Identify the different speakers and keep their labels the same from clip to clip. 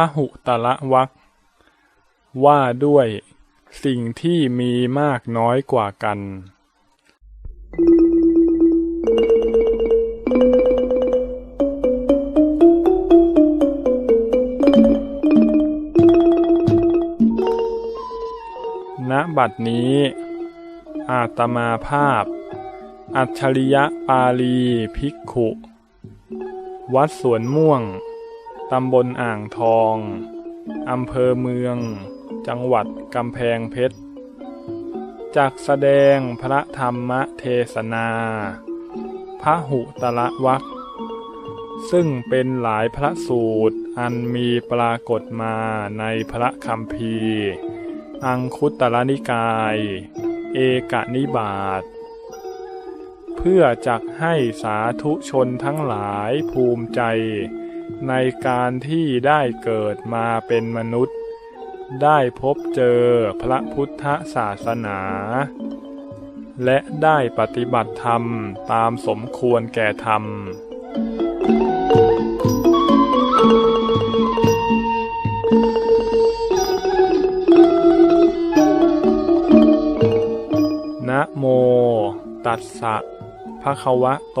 Speaker 1: พหุตละวักว่าด้วยสิ่งที่มีมากน้อยกว่ากัน ณ บัดนี้ อาตมาภาพ อัจฉริยะปาลีภิกขุ วัดสวนม่วง ตำบลอ่างทอง อำเภอเมือง จังหวัดกำแพงเพชร จากแสดงพระธรรมเทศนาพระหุตละวักซึ่งเป็นหลายพระสูตรอันมีปรากฏมาในพระคัมภีร์ อังคุตรนิกาย เอกนิบาตเพื่อจักให้สาธุชนทั้งหลายภูมิใจ ในการที่ได้เกิดมาเป็นมนุษย์ ได้พบเจอพระพุทธศาสนา และได้ปฏิบัติธรรมตามสมควรแก่ธรรม นะโม ตัสสะภะคะวะโต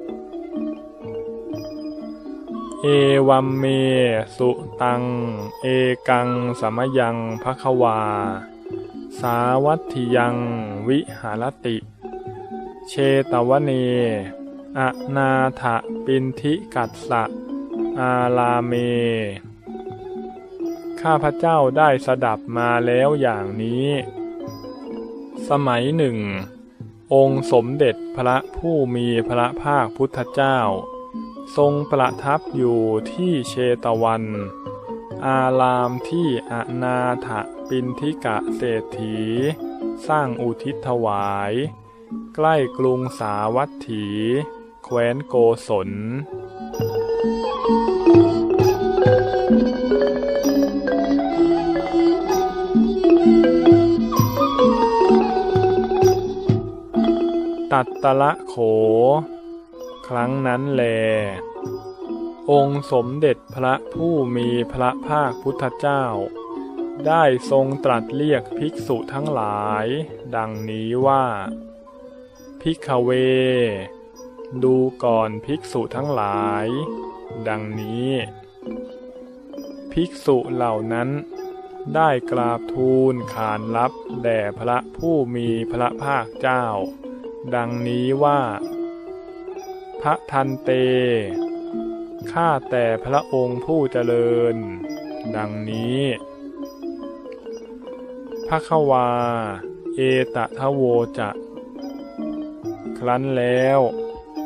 Speaker 1: เอวัมเม สุตัง เอกังสมยังภควา สาวัตถิยังวิหารติ เชตวเนอนาถปินทิกัสสะ อาลาเม ข้าพเจ้าได้สดับมาแล้วอย่างนี้ สมัยหนึ่ง องค์สมเด็จพระผู้มีพระภาคพุทธเจ้า ทรงประทับอยู่ที่เชตวัน อารามที่อนาถปินทิกะเศรษฐี สร้างอุทิศถวาย ใกล้กรุงสาวัตถี แคว้นโกศลตัดตะละโขค รั้งนั้นแล องค์สมเด็จพระผู้มีพระภาคพุทธเจ้า ได้ทรงตรัสเรียกภิกษุทั้งหลาย ดังนี้ว่า ภิกขเว ดูก่อนภิกษุทั้งหลาย ดังนี้ ภิกษุเหล่านั้นได้กราบทูลขานรับแด่พระผู้มีพระภาคเจ้า ดังนี้ว่า พระทันเต ข้าแต่พระองค์ผู้เจริญ ดังนี้พระควา เอตทะโวจะ ครั้นแล้ว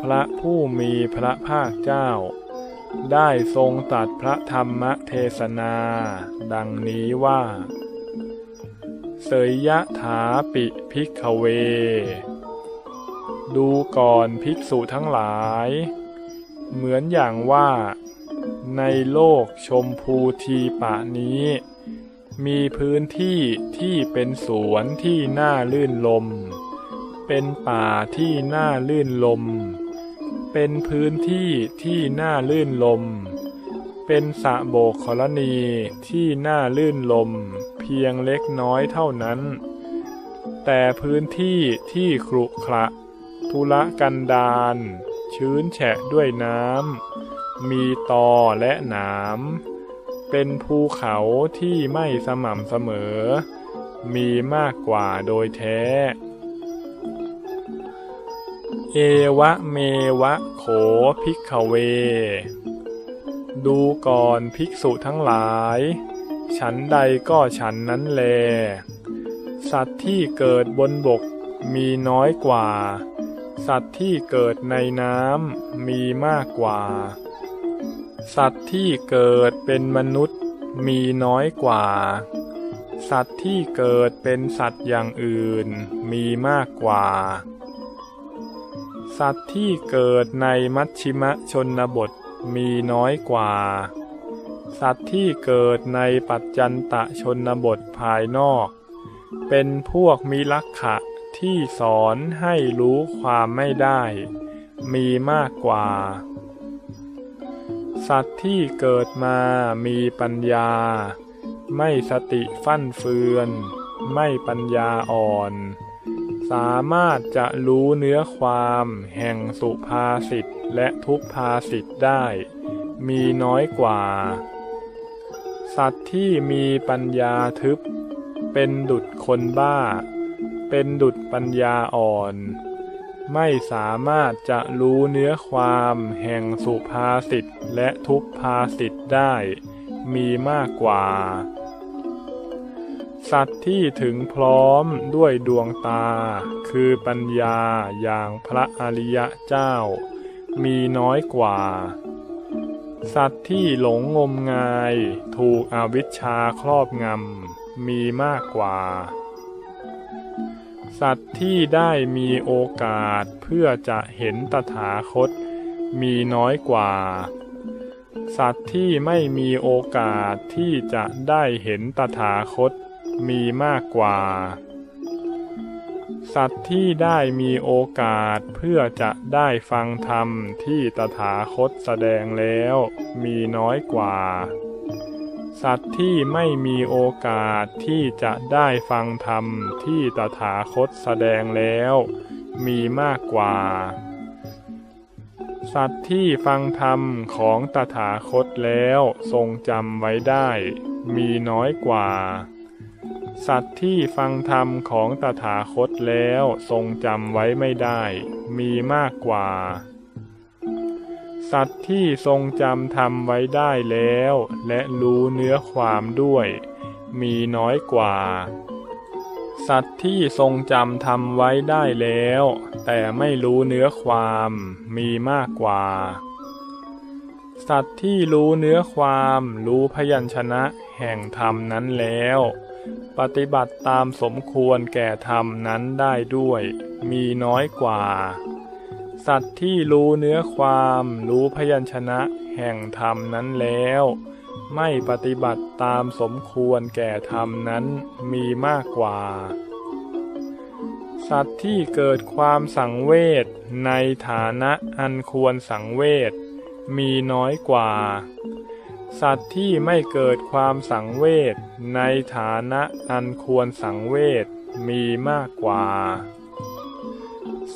Speaker 1: พระผู้มีพระภาคเจ้า ได้ทรงตรัสพระธรรมเทศนา ดังนี้ว่าเสยยะถาปิพิกขเว ดูก่อนภิกษุทั้งหลาย เหมือนอย่างว่า ในโลกชมพูทีปะนี้ มีพื้นที่ที่เป็นสวนที่น่าลื่นลม เป็นป่าที่น่าลื่นลม เป็นพื้นที่ที่น่าลื่นลม เป็นสะโบกขรณีที่น่าลื่นลม เพียงเล็กน้อยเท่านั้น แต่พื้นที่ที่ขรุขระ ทุละกันดารชื้นแฉะด้วยน้ำ มีตอและหนาม เป็นภูเขาที่ไม่สม่ำเสมอ มีมากกว่าโดยแท้ เอวะเมวะโขภิกขเว ดูก่อนภิกษุทั้งหลาย ฉันใดก็ฉันนั้นแล สัตว์ที่เกิดบนบกมีน้อยกว่า สัตว์ที่เกิดในน้ำมีมากกว่า สัตว์ที่เกิดเป็นมนุษย์มีน้อยกว่า สัตว์ที่เกิดเป็นสัตว์อย่างอื่นมีมากกว่า สัตว์ที่เกิดในมัชชิมะชนบทมีน้อยกว่า สัตว์ที่เกิดในปัจจันตชนบทภายนอก เป็นพวกมิลักขะ ที่สอนให้รู้ความไม่ได้ มีมากกว่า สัตว์ที่เกิดมามีปัญญา ไม่สติฟั่นเฟือน ไม่ปัญญาอ่อน สามารถจะรู้เนื้อความแห่งสุภาษิตและทุพภาษิตได้ มีน้อยกว่า สัตว์ที่มีปัญญาทึบ เป็นดุจคนบ้า เป็นดุจปัญญาอ่อน ไม่สามารถจะรู้เนื้อความแห่งสุภาษิตและทุพภาษิตได้ มีมากกว่า สัตว์ที่ถึงพร้อมด้วยดวงตา คือปัญญาอย่างพระอริยะเจ้า มีน้อยกว่า สัตว์ที่หลงงมงาย ถูกอวิชชาครอบงำมีมากกว่า สัตว์ที่ได้มีโอกาสเพื่อจะเห็นตถาคตมีน้อยกว่า สัตว์ที่ไม่มีโอกาสที่จะได้เห็นตถาคตมีมากกว่า สัตว์ที่ได้มีโอกาสเพื่อจะได้ฟังธรรมที่ตถาคตแสดงแล้วมีน้อยกว่า สัตว์ที่ไม่มีโอกาสที่จะได้ฟังธรรมที่ตถาคตแสดงแล้ว มีมากกว่า สัตว์ที่ฟังธรรมของตถาคตแล้วทรงจำไว้ได้ มีน้อยกว่า สัตว์ที่ฟังธรรมของตถาคตแล้วทรงจำไว้ไม่ได้ มีมากกว่า สัตว์ที่ทรงจำธรรมไว้ได้แล้ว และรู้เนื้อความด้วย มีน้อยกว่า สัตว์ที่ทรงจำธรรมไว้ได้แล้ว แต่ไม่รู้เนื้อความมีมากกว่า สัตว์ที่รู้เนื้อความรู้พยัญชนะแห่งธรรมนั้นแล้ว ปฏิบัติตามสมควรแก่ธรรมนั้นได้ด้วย มีน้อยกว่า สัตว์ที่รู้เนื้อความรู้พยัญชนะแห่งธรรมนั้นแล้ว ไม่ปฏิบัติตามสมควรแก่ธรรมนั้นมีมากกว่า สัตว์ที่เกิดความสังเวชในฐานะอันควรสังเวชมีน้อยกว่า สัตว์ที่ไม่เกิดความสังเวชในฐานะอันควรสังเวชมีมากกว่า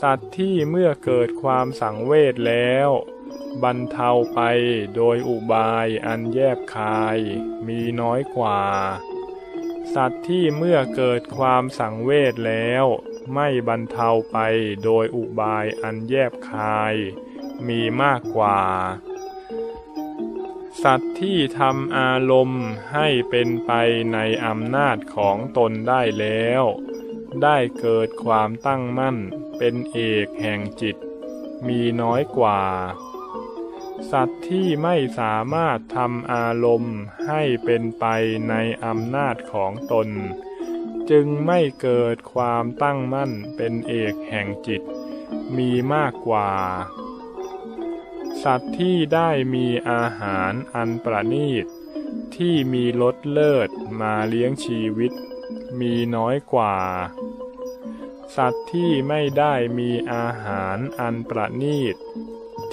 Speaker 1: สัตว์ที่เมื่อเกิดความสังเวชแล้ว บรรเทาไปโดยอุบายอันแยบคายมีน้อยกว่า สัตว์ที่เมื่อเกิดความสังเวชแล้ว ไม่บรรเทาไปโดยอุบายอันแยบคายมีมากกว่า สัตว์ที่ทำอารมณ์ให้เป็นไปในอำนาจของตนได้แล้ว ได้เกิดความตั้งมั่น เป็นเอกแห่งจิต มีน้อยกว่า สัตว์ที่ไม่สามารถทำอารมณ์ให้เป็นไปในอำนาจของตน จึงไม่เกิดความตั้งมั่นเป็นเอกแห่งจิต มีมากกว่า สัตว์ที่ได้มีอาหารอันประณีต ที่มีรสเลิศมาเลี้ยงชีวิต มีน้อยกว่า สัตว์ที่ไม่ได้มีอาหารอันประณีต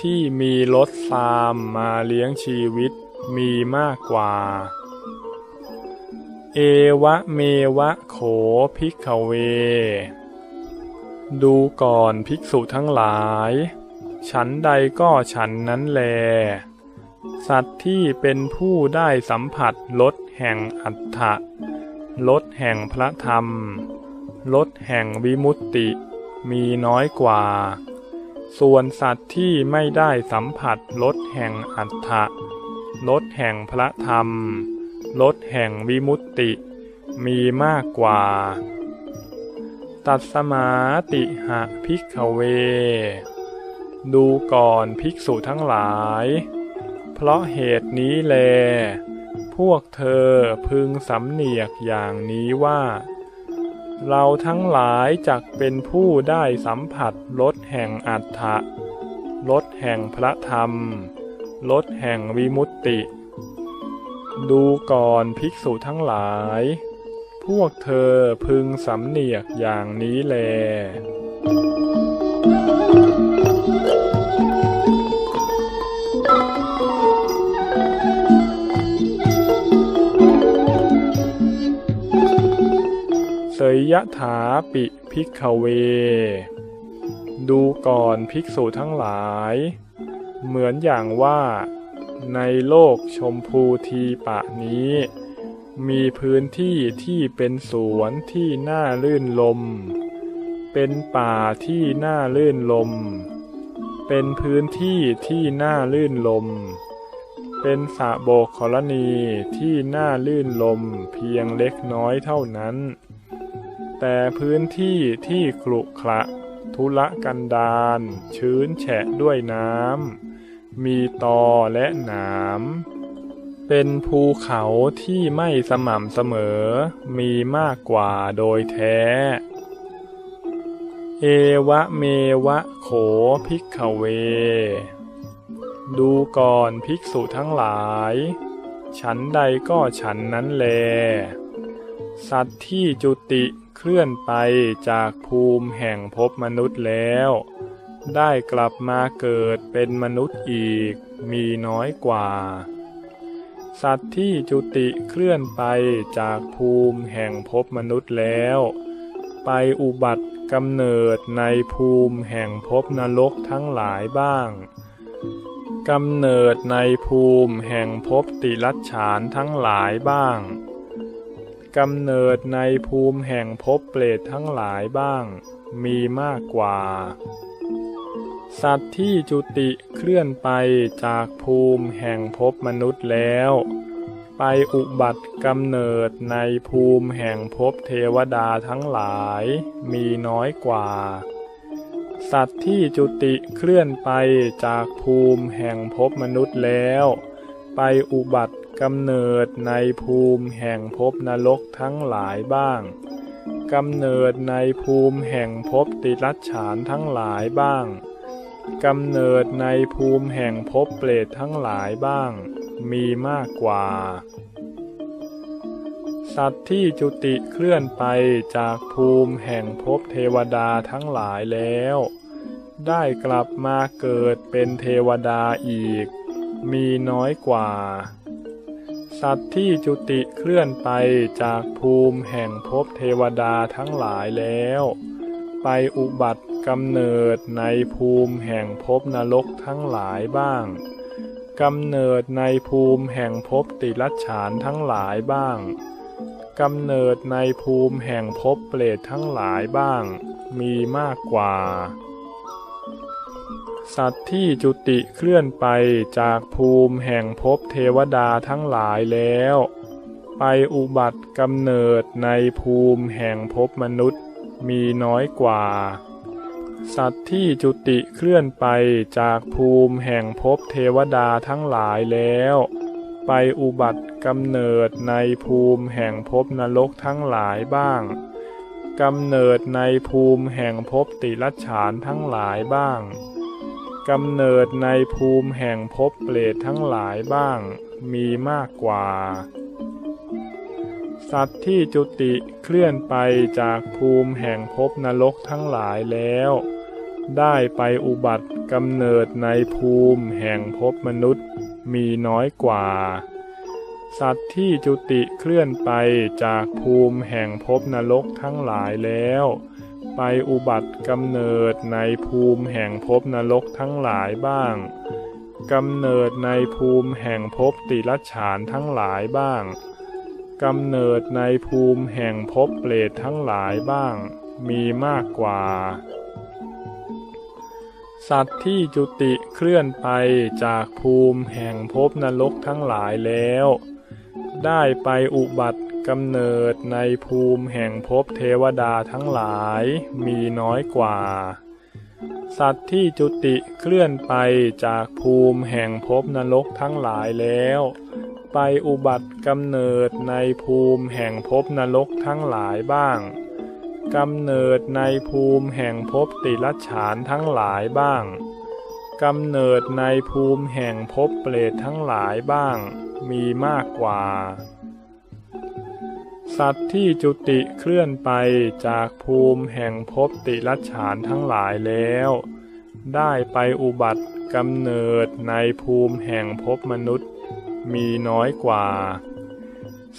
Speaker 1: ที่มีรสซามมาเลี้ยงชีวิตมีมากกว่า เอวะเมวะโขภิกขเว ดูก่อนภิกษุทั้งหลาย ฉันใดก็ฉันนั้นแล สัตว์ที่เป็นผู้ได้สัมผัสลดแห่งอัฏฐะลดแห่งพระธรรม ลดแห่งวิมุตติมีน้อยกว่า ส่วนสัตว์ที่ไม่ได้สัมผัสลดแห่งอัฏฐะลดแห่งพระธรรมลดแห่งวิมุตติมีมากกว่า ตัดสมาติหะภิกขเว ดูก่อนภิกษุทั้งหลาย เพราะเหตุนี้แล พวกเธอพึงสำเนียกอย่างนี้ว่า เราทั้งหลายจักเป็นผู้ได้สัมผัสรสแห่งอัฏฐะรสแห่งพระธรรมรสแห่งวิมุตติ ดูก่อนภิกษุทั้งหลาย พวกเธอพึงสำเนียกอย่างนี้แล ยยะถาปิพิกขเว ดูก่อนภิกษุทั้งหลาย เหมือนอย่างว่า ในโลกชมพูทีปะนี้ มีพื้นที่ที่เป็นสวนที่น่าลื่นลม เป็นป่าที่น่าลื่นลม เป็นพื้นที่ที่น่าลื่นลมเป็นสระโบกขรณีที่น่าลื่นลมเพียงเล็กน้อยเท่านั้น แต่พื้นที่ที่ขรุขระทุรกันดารชื้นแฉะด้วยน้ำ มีตอและหนาม เป็นภูเขาที่ไม่สม่ำเสมอ มีมากกว่าโดยแท้ เอวะเมวะโขภิกขเว ดูก่อนภิกษุทั้งหลาย ฉันใดก็ฉันนั้นแล สัตว์ที่จุติ เคลื่อนไปจากภูมิแห่งภพมนุษย์แล้ว ได้กลับมาเกิดเป็นมนุษย์อีกมีน้อยกว่า สัตว์ที่จุติเคลื่อนไปจากภูมิแห่งภพมนุษย์แล้ว ไปอุบัติกำเนิดในภูมิแห่งภพนรกทั้งหลายบ้างกำเนิดในภูมิแห่งภพติรัจฉานทั้งหลายบ้าง กำเนิดในภูมิแห่งภพเปรตทั้งหลายบ้าง มีมากกว่า สัตว์ที่จุติเคลื่อนไปจากภูมิแห่งภพมนุษย์แล้ว ไปอุบัติกำเนิดในภูมิแห่งภพเทวดาทั้งหลายมีน้อยกว่า สัตว์ที่จุติเคลื่อนไปจากภูมิแห่งภพมนุษย์แล้วไปอุบัติ กำเนิดในภูมิแห่งภพนรกทั้งหลายบ้างกำเนิดในภูมิแห่งภพติรัจฉานทั้งหลายบ้างกำเนิดในภูมิแห่งภพเปรตทั้งหลายบ้าง มีมากกว่า สัตว์ที่จุติเคลื่อนไปจากภูมิแห่งภพเทวดาทั้งหลายแล้ว ได้กลับมาเกิดเป็นเทวดาอีก มีน้อยกว่า สัตว์ที่จุติเคลื่อนไปจากภูมิแห่งภพเทวดาทั้งหลายแล้ว ไปอุบัติกำเนิดในภูมิแห่งภพนรกทั้งหลายบ้างกำเนิดในภูมิแห่งภพติรัฉานทั้งหลายบ้างกำเนิดในภูมิแห่งภพเปรตทั้งหลายบ้าง มีมากกว่า สัตว์ที่จุติเคลื่อนไปจากภูมิแห่งภพเทวดาทั้งหลายแล้ว ไปอุบัติกำเนิดในภูมิแห่งภพมนุษย์มีน้อยกว่า สัตว์ที่จุติเคลื่อนไปจากภูมิแห่งภพเทวดาทั้งหลายแล้ว ไปอุบัติกำเนิดในภูมิแห่งภพนรกทั้งหลายบ้างกำเนิดในภูมิแห่งภพติรัฉานทั้งหลายบ้าง กำเนิดในภูมิแห่งภพเปรตทั้งหลายบ้างมีมากกว่า สัตว์ที่จุติเคลื่อนไปจากภูมิแห่งภพนรกทั้งหลายแล้ว ได้ไปอุบัติกำเนิดในภูมิแห่งภพมนุษย์มีน้อยกว่า สัตว์ที่จุติเคลื่อนไปจากภูมิแห่งภพนรกทั้งหลายแล้ว ไปอุบัติกำเนิดในภูมิแห่งภพนรกทั้งหลายบ้างกำเนิดในภูมิแห่งภพติรัจฉานทั้งหลายบ้างกำเนิดในภูมิแห่งภพเปรตทั้งหลายบ้าง มีมากกว่า สัตว์ที่จุติเคลื่อนไปจากภูมิแห่งภพนรกทั้งหลายแล้ว ได้ไปอุบัติ กำเนิดในภูมิแห่งภพเทวดาทั้งหลายมีน้อยกว่า สัตว์ที่จุติเคลื่อนไปจากภูมิแห่งภพนรกทั้งหลายแล้ว ไปอุบัติกำเนิดในภูมิแห่งภพนรกทั้งหลายบ้างกำเนิดในภูมิแห่งภพติรัฉานทั้งหลายบ้างกำเนิดในภูมิแห่งภพเปรตทั้งหลายบ้าง มีมากกว่า สัตว์ที่จุติเคลื่อนไปจากภูมิแห่งภพติรัจฉานทั้งหลายแล้ว ได้ไปอุบัติกำเนิดในภูมิแห่งภพมนุษย์มีน้อยกว่า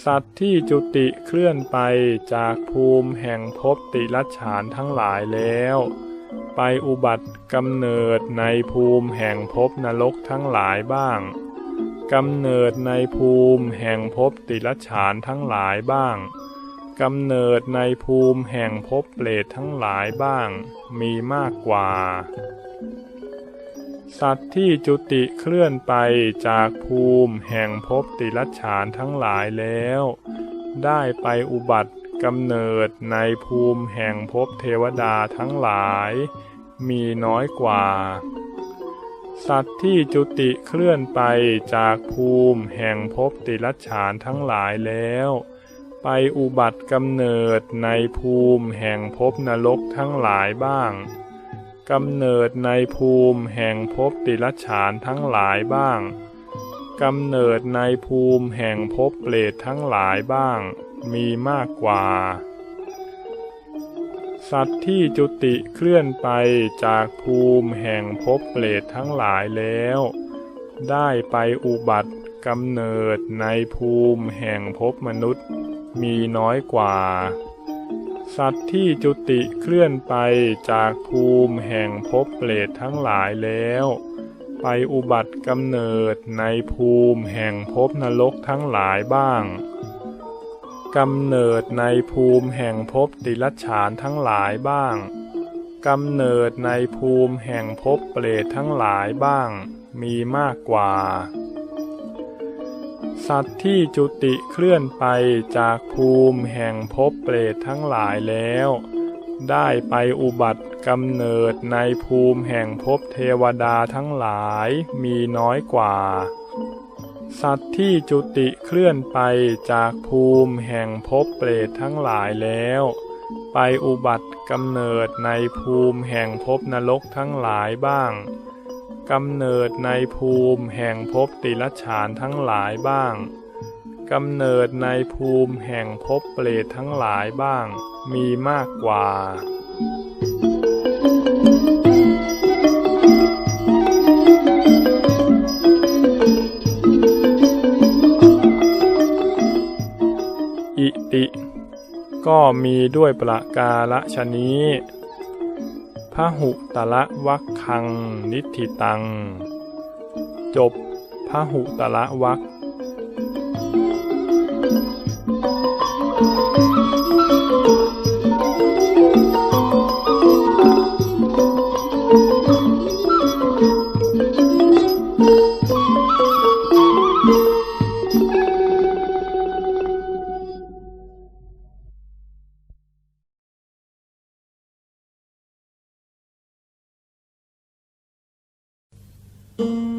Speaker 1: สัตว์ที่จุติเคลื่อนไปจากภูมิแห่งภพติรัจฉานทั้งหลายแล้ว ไปอุบัติกำเนิดในภูมิแห่งภพนรกทั้งหลายบ้าง กำเนิดในภูมิแห่งภพติรัจฉานทั้งหลายบ้าง กำเนิดในภูมิแห่งภพเปรตทั้งหลายบ้าง มีมากกว่า สัตว์ที่จุติเคลื่อนไปจากภูมิแห่งภพติรัจฉานทั้งหลายแล้ว ได้ไปอุบัติกำเนิดในภูมิแห่งภพเทวดาทั้งหลาย มีน้อยกว่า สัตว์ที่จุติเคลื่อนไปจากภูมิแห่งภพติรัฉานทั้งหลายแล้ว ไปอุบัติกำเนิดในภูมิแห่งภพนรกทั้งหลายบ้างกำเนิดในภูมิแห่งภพติรัฉานทั้งหลายบ้างกำเนิดในภูมิแห่งภพเปรตทั้งหลายบ้าง มีมากกว่า สัตว์ที่จุติเคลื่อนไปจากภูมิแห่งภพเปรตทั้งหลายแล้ว ได้ไปอุบัติกำเนิดในภูมิแห่งภพมนุษย์มีน้อยกว่า สัตว์ที่จุติเคลื่อนไปจากภูมิแห่งภพเปรตทั้งหลายแล้ว ไปอุบัติกำเนิดในภูมิแห่งภพนรกทั้งหลายบ้าง กำเนิดในภูมิแห่งภพติรัจฉานทั้งหลายบ้างกำเนิดในภูมิแห่งภพเปรตทั้งหลายบ้าง มีมากกว่า สัตว์ที่จุติเคลื่อนไปจากภูมิแห่งภพเปรตทั้งหลายแล้ว ได้ไปอุบัติกำเนิดในภูมิแห่งภพเทวดาทั้งหลายมีน้อยกว่า สัตว์ที่จุติเคลื่อนไปจากภูมิแห่งภพเปรตทั้งหลายแล้ว ไปอุบัติกำเนิดในภูมิแห่งภพนรกทั้งหลายบ้างกำเนิดในภูมิแห่งภพติรัจฉานทั้งหลายบ้างกำเนิดในภูมิแห่งภพเปรตทั้งหลายบ้าง มีมากกว่าอิ ก็มีด้วยประกาละชนี้พระหุตละวักคังนิธิตัง จบพระหุตละวัก
Speaker 2: ข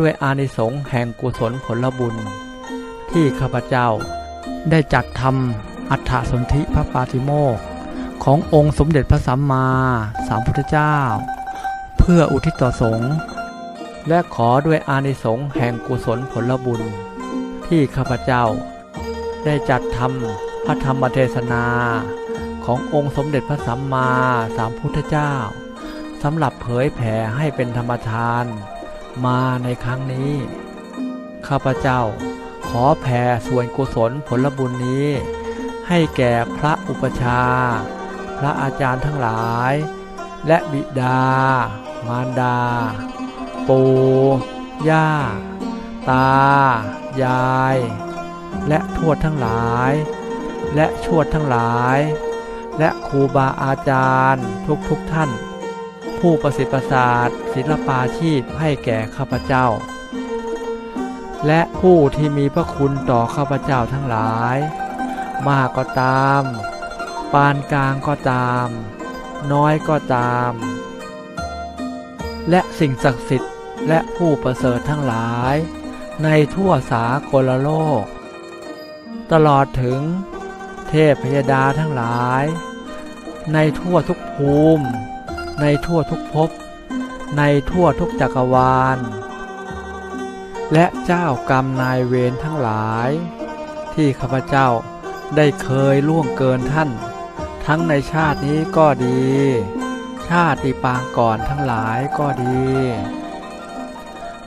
Speaker 2: ด้วยอานิสงส์แห่งกุศลผลบุญ ที่ข้าพเจ้าได้จัดทำอัฏฐสนธิพระปาติโมกขององค์สมเด็จพระสัมมาสัมพุทธเจ้า เพื่ออุทิศต่อสงฆ์และขอด้วยอานิสงส์แห่งกุศลผลบุญ ที่ข้าพเจ้า ได้จัดทำพระธรรมเทศนาขององค์สมเด็จพระสัมมาสัมพุทธเจ้าสำหรับเผยแผ่ให้เป็นธรรมทาน มาในครั้งนี้ ข้าพเจ้าขอแผ่ส่วนกุศลผลบุญนี้ ให้แก่พระอุปชา พระอาจารย์ทั้งหลาย และบิดา มารดา ปู่ ย่า ตา ยาย และทวดทั้งหลาย และชวดทั้งหลาย และครูบาอาจารย์ทุกทุกท่าน ผู้ประสิทธิ์ประสาทศิลปาชีพให้แก่ข้าพเจ้า และผู้ที่มีพระคุณต่อข้าพเจ้าทั้งหลาย มากก็ตาม ปานกลางก็ตาม น้อยก็ตาม และสิ่งศักดิ์สิทธิ์และผู้ประเสริฐทั้งหลาย ในทั่วสากลโลก ตลอดถึงเทพพยดาทั้งหลาย ในทั่วทุกภูมิ ในทั่วทุกภพในทั่วทุกจักรวาล และเจ้ากรรมนายเวรทั้งหลาย ที่ข้าพเจ้าได้เคยล่วงเกินท่าน ทั้งในชาตินี้ก็ดี ชาติปางก่อนทั้งหลายก็ดี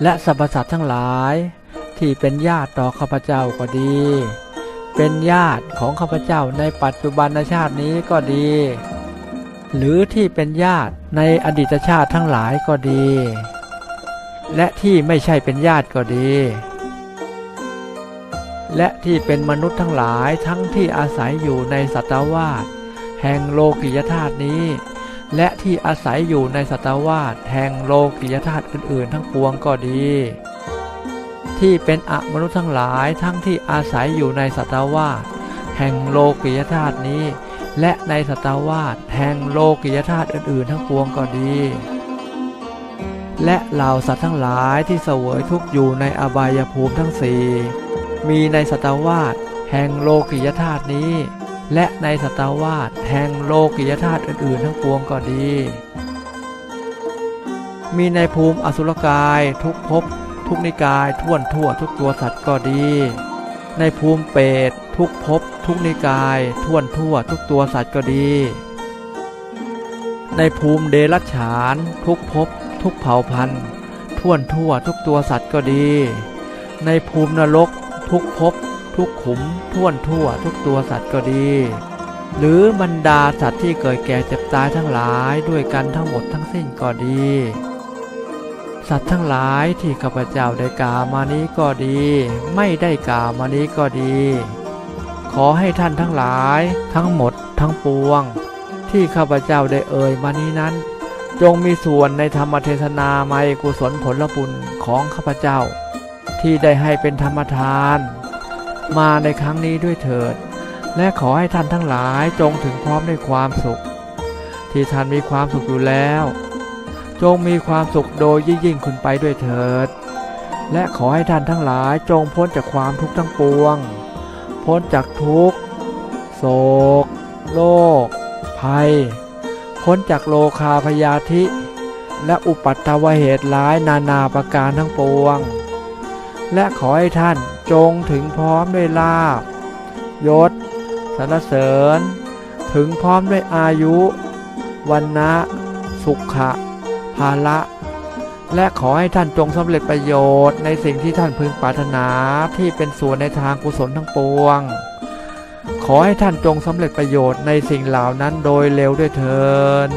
Speaker 2: และสรรพสัตว์ทั้งหลายที่เป็นญาติต่อข้าพเจ้าก็ดี เป็นญาติของข้าพเจ้าในปัจจุบันชาตินี้ก็ดี หรือที่เป็นญาติ ในอดีตชาติทั้งหลายก็ดี และที่ไม่ใช่เป็นญาติก็ดี และที่เป็นมนุษย์ทั้งหลายทั้งที่อาศัยอยู่ในสัตวาสแห่งโลกิยธาตุนี้ และที่อาศัยอยู่ในสัตวาสแห่งโลกิยธาตุอื่น ๆ ทั้งปวงก็ดี ที่เป็นอมนุษย์ทั้งหลายทั้งที่อาศัยอยู่ในสัตวาสแห่งโลกิยธาตุนี้ และในสัตวาสแห่งโลกิยธาตุอื่นๆ ทั้งปวงก็ดี และเหล่าสัตว์ทั้งหลายที่เสวยทุกข์อยู่ในอบายภูมิทั้งสี่มีในสัตวาสแห่งโลกิยธาตุนี้ และในสัตวาสแห่งโลกิยธาตุอื่นๆ ทั้งปวงก็ดี มีในภูมิอสุรกายทุกภพทุกนิกายท่วนทั่วทุกตัวสัตว์ก็ดี ในภูมิเปรตทุกภพทุกนิกายท่วนทั่วทุกตัวสัตว์ก็ดี ในภูมิเดรัจฉาน ทุกภพทุกเผ่าพันธุ์ท่วนทั่วทุกตัวสัตว์ก็ดี ในภูมินรก ทุกภพทุกขุมท่วนทั่วทุกตัวสัตว์ก็ดี หรือบรรดาสัตว์ที่เกิดแก่เจ็บตายทั้งหลายด้วยกันทั้งหมดทั้งสิ้นก็ดี สัตว์ทั้งหลายที่ข้าพเจ้าได้กล่าวมานี้ก็ดี ไม่ได้กล่าวมานี้ก็ดี ขอให้ท่านทั้งหลาย ทั้งหมด ทั้งปวง ที่ข้าพเจ้าได้เอ่ยมานี้นั้น จงมีส่วนในธรรมเทศนาไมกุศลผลบุญของข้าพเจ้า ที่ได้ให้เป็นธรรมทาน มาในครั้งนี้ด้วยเถิด และขอให้ท่านทั้งหลายจงถึงพร้อมด้วยความสุข ที่ท่านมีความสุขอยู่แล้ว จงมีความสุขโดยยิ่งยิ่งขึ้นไปด้วยเถิด และขอให้ท่านทั้งหลายจงพ้นจากความทุกข์ทั้งปวง พ้นจากทุกข์โศกโรคภัย พ้นจากโลคาพยาธิ และอุปัตตวเหตุร้ายนานาประการทั้งปวง และขอให้ท่านจงถึงพร้อมด้วยลาบยศสรรเสริญ ถึงพร้อมด้วยอายุ วันนะสุขะ ภาระ และขอให้ท่านจงสำเร็จประโยชน์ในสิ่งที่ท่านพึงปรารถนาที่เป็นส่วนในทางกุศลทั้งปวง ขอให้ท่านจงสำเร็จประโยชน์ในสิ่งเหล่านั้นโดยเร็วด้วยเถิน